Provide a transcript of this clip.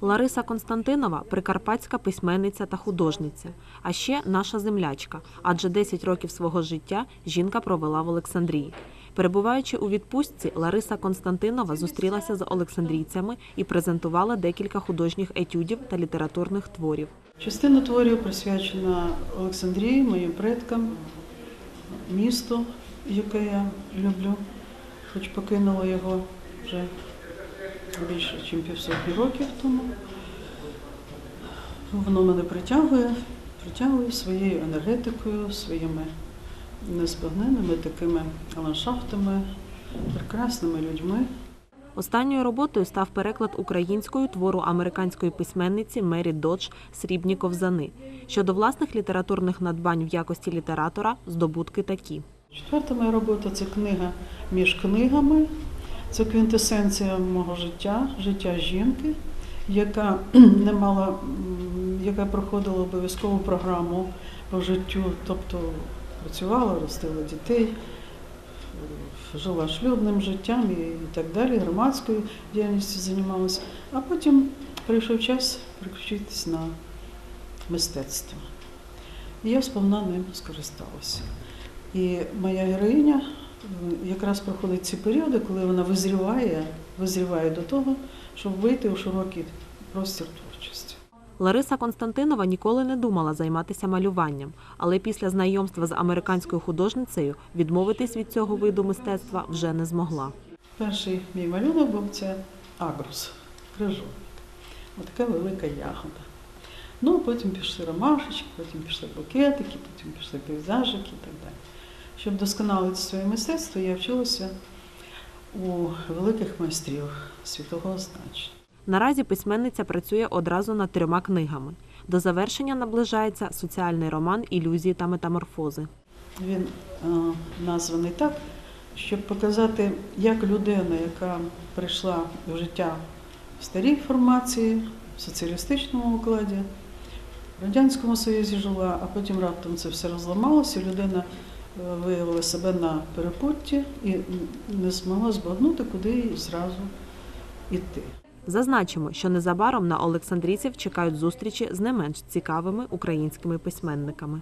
Лариса Константинова прикарпатська письменниця та художниця, а ще наша землячка, адже 10 років свого життя жінка провела в Олександрії. Перебуваючи у відпустці, Лариса Константинова зустрілася з олександрійцями і презентувала декілька художніх етюдів та літературних творів. Частина творів присвячена Олександрії, моїм предкам, місту, яке я люблю, хоч покинула його вже більше, ніж півсотні років тому. Воно мене притягує, притягує своєю енергетикою, своїми незбагненними такими ландшафтами, прекрасними людьми. Останньою роботою став переклад українською твору американської письменниці Мері Додж Срібні ковзани. Щодо власних літературних надбань в якості літератора, здобутки такі. Четверта моя робота це книга між книгами. Це квінтесенція мого життя, життя жінки, яка не мала, яка проходила обов'язкову програму по життю, тобто працювала, ростила дітей, жила шлюбним життям і так далі, громадською діяльністю займалася. А потім прийшов час переключитись на мистецтво. І я сповна ним скористалася. І моя героїня якраз проходить ці періоди, коли вона визріває, визріває до того, щоб вийти у широкий простір творчості. Лариса Константинова ніколи не думала займатися малюванням, але після знайомства з американською художницею відмовитись від цього виду мистецтва вже не змогла. Перший мій малюнок був це агрус, крижовник. Отака велика ягода. Ну, потім пішли ромашечки, потім пішли букетики, потім пішли пейзажики і так далі. Щоб досконалити своє мистецтво, я вчилася у великих майстрів світового значення. Наразі письменниця працює одразу над трьома книгами. До завершення наближається соціальний роман Ілюзії та метаморфози. Він е, названий так, щоб показати, як людина, яка прийшла в життя в старій формації, в соціалістичному укладі, в Радянському Союзі жила, а потім раптом це все розламалося, людина виявила себе на перепутті і не змогла збагнути, куди їй зразу йти. Зазначимо, що незабаром на Олександрійців чекають зустрічі з не менш цікавими українськими письменниками.